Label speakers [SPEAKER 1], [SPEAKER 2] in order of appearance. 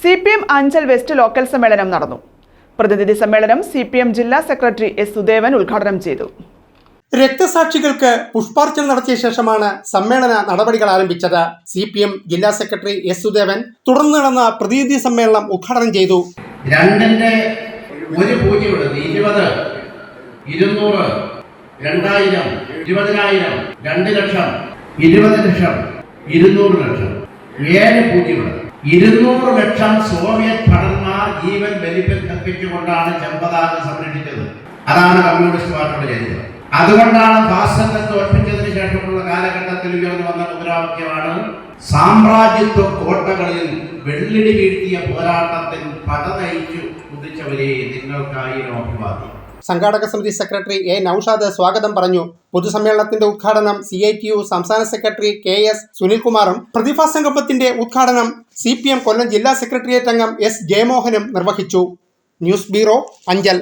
[SPEAKER 1] C P M Anchal west local സമ്മേളനം നടന്നു. പ്രതിനിധി സമ്മേളനം സി പി എം ജില്ലാ സെക്രട്ടറി എസ് സുദേവൻ ഉദ്ഘാടനം ചെയ്തു.
[SPEAKER 2] രക്തസാക്ഷികൾക്ക് പുഷ്പാർച്ചന നടത്തിയ ശേഷമാണ് സമ്മേളന നടപടികൾ ആരംഭിച്ചത്. സി പി എം ജില്ലാ സെക്രട്ടറി എസ് സുദേവൻ തുടർന്ന് നടന്ന പ്രതിനിധി സമ്മേളനം ഉദ്ഘാടനം ചെയ്തു.
[SPEAKER 3] രണ്ടിന്റെ ഒരു പൂജ്യം എടുത്ത് ഇരുപത് ഇരുന്നൂറ് രണ്ടായിരം ഇരുപതിനായിരം രണ്ട് ലക്ഷം ഇരുപത് ലക്ഷം ഇരുന്നൂറ് ലക്ഷം. ഏഴ് പൂജ്യം എടുത്ത് ഇരുന്നൂറ് ലക്ഷം സോവിയറ്റ് ഭടന്മാർ ജീവൻ ബലിപ്പിൽ കൽപ്പിച്ചുകൊണ്ടാണ് ചെമ്പതാക സംരക്ഷിച്ചത്. അതാണ് കമ്മ്യൂണിസ്റ്റ് പാർട്ടിയുടെ ചരിത്രം. അതുകൊണ്ടാണ് ഫാസിസത്തെ തോൽപ്പിച്ചതിന് ശേഷമുള്ള കാലഘട്ടത്തിൽ ഉയർന്നു വന്ന മുദ്രാവാക്യമാണ് സാമ്രാജ്യത്വ കോട്ടകളിൽ വെള്ളിടി വീഴ്ത്തിയ പോരാട്ടത്തിൽ പട നയിച്ചു കുതിച്ചവരെ നിങ്ങൾക്കായി അഭിവാദ്യം.
[SPEAKER 2] സംഘാടക സമിതി സെക്രട്ടറി എ. നൌഷാദ് സ്വാഗതം പറഞ്ഞു. പൊതുസമ്മേളനത്തിന്റെ ഉദ്ഘാടനം സി ഐ ടി യു സംസ്ഥാന സെക്രട്ടറി കെ എസ് സുനിൽകുമാറും പ്രതിഭാ സംഗമത്തിന്റെ ഉദ്ഘാടനം സി പി എം കൊല്ലം ജില്ലാ സെക്രട്ടേറിയറ്റ് അംഗം എസ് ജയമോഹനും നിർവഹിച്ചു. News bureau Anchal.